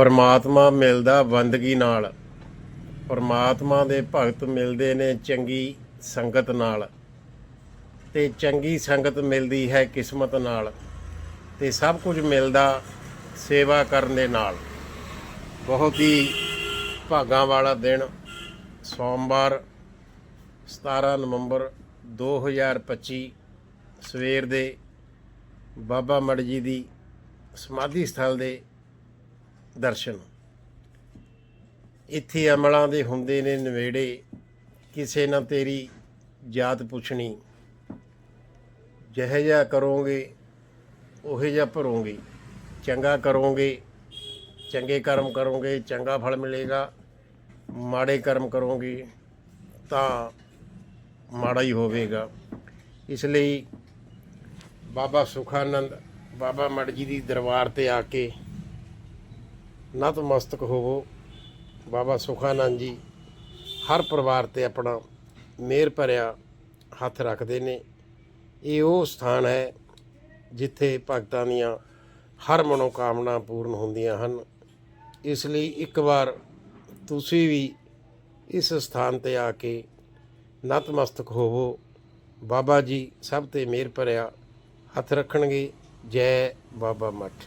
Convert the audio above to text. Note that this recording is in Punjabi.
ਪਰਮਾਤਮਾ ਮਿਲਦਾ ਬੰਦਗੀ ਨਾਲ। ਪਰਮਾਤਮਾ ਦੇ ਭਗਤ ਮਿਲਦੇ ਨੇ ਚੰਗੀ ਸੰਗਤ ਨਾਲ। ਤੇ ਚੰਗੀ ਸੰਗਤ ਮਿਲਦੀ ਹੈ ਕਿਸਮਤ ਨਾਲ। ਤੇ ਸਭ ਕੁਝ ਮਿਲਦਾ ਸੇਵਾ ਕਰਨ ਦੇ ਨਾਲ। ਬਹੁਤ ਹੀ ਭਾਗਾਂ ਵਾਲਾ ਦਿਨ ਸੋਮਵਾਰ 17 ਨਵੰਬਰ 2025 ਸਵੇਰ ਦੇ ਬਾਬਾ ਮੜ ਜੀ ਦੀ ਸਮਾਧੀ ਸਥਲ ਦੇ ਦਰਸ਼ਨ। ਇੱਥੇ ਅਮਲਾਂ ਦੇ ਹੁੰਦੇ ਨੇ ਨਵੇੜੇ, ਕਿਸੇ ਨਾ ਤੇਰੀ ਜਾਤ ਪੁੱਛਣੀ। ਜਿਹੇ ਜਿਹਾ ਕਰੋਗੇ, ਉਹੇ ਜਿਹਾ ਭਰੋਗੇ। ਚੰਗਾ ਕਰੋਗੇ, ਚੰਗੇ ਕਰਮ ਕਰੋਗੇ, ਚੰਗਾ ਫਲ ਮਿਲੇਗਾ। ਮਾੜੇ ਕਰਮ ਕਰੋਗੇ, ਤਾਂ ਮਾੜਾ ਹੀ ਹੋਵੇਗਾ। ਇਸ ਲਈ ਬਾਬਾ ਸੁਖਾਨੰਦ, ਬਾਬਾ ਮੜ ਜੀ ਦੀ ਦਰਬਾਰ ਤੇ ਆ ਕੇ ਨਤਮਸਤਕ ਹੋਵੋ। ਬਾਬਾ ਸੁਖਾਨੰਦ ਜੀ ਹਰ ਪਰਿਵਾਰ ਤੇ ਆਪਣਾ ਮੇਰ ਭਰਿਆ ਹੱਥ ਰੱਖਦੇ ਨੇ। ਇਹ ਉਹ ਸਥਾਨ ਹੈ ਜਿੱਥੇ ਭਗਤਾਂ ਦੀਆਂ ਹਰ ਮਨੋਕਾਮਨਾ ਪੂਰਨ ਹੁੰਦੀਆਂ ਹਨ। ਇਸ ਲਈ ਇੱਕ ਵਾਰ ਤੁਸੀਂ ਵੀ ਇਸ ਸਥਾਨ ਤੇ ਆ ਕੇ ਨਤਮਸਤਕ ਹੋਵੋ। ਬਾਬਾ ਜੀ ਸਭ ਤੇ ਮਿਹਰ ਭਰਿਆ ਹੱਥ ਰੱਖਣਗੇ। ਜੈ ਬਾਬਾ ਮੱਠ।